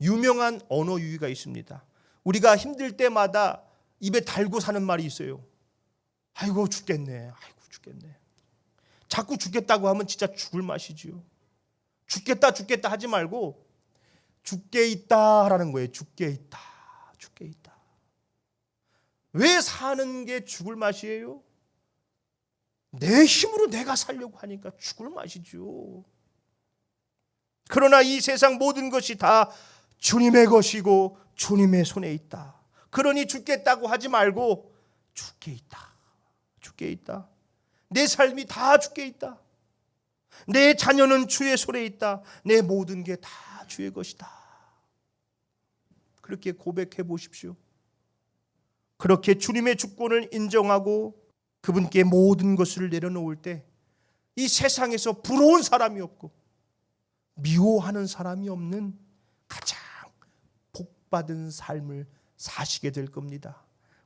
유명한 언어 유희가 있습니다. 우리가 힘들 때마다 입에 달고 사는 말이 있어요. 아이고 죽겠네. 아이고 죽겠네. 자꾸 죽겠다고 하면 진짜 죽을 맛이지요. 죽겠다 죽겠다 하지 말고 죽게 있다라는 거예요. 죽게 있다. 죽게 있다. 왜 사는 게 죽을 맛이에요? 내 힘으로 내가 살려고 하니까 죽을 맛이죠. 그러나 이 세상 모든 것이 다 주님의 것이고 주님의 손에 있다. 그러니 죽겠다고 하지 말고 죽게 있다. 죽게 있다. 내 삶이 다 죽게 있다. 내 자녀는 주의 손에 있다. 내 모든 게 다 주의 것이다. 그렇게 고백해 보십시오. 그렇게 주님의 주권을 인정하고 그분께 모든 것을 내려놓을 때 이 세상에서 부러운 사람이 없고 미워하는 사람이 없는 복받은 삶을 사시게 될 겁니다.